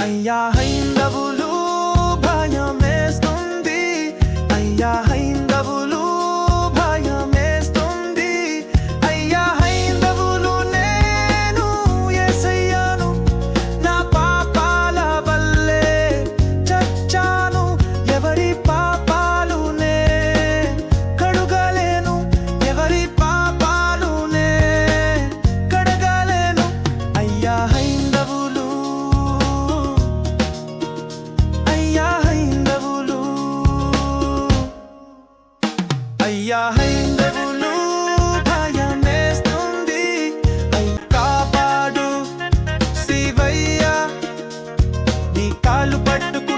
అయ్యా హైందవులు అయ్యా కాపాడు శివయ్య. కాలు పట్టుకు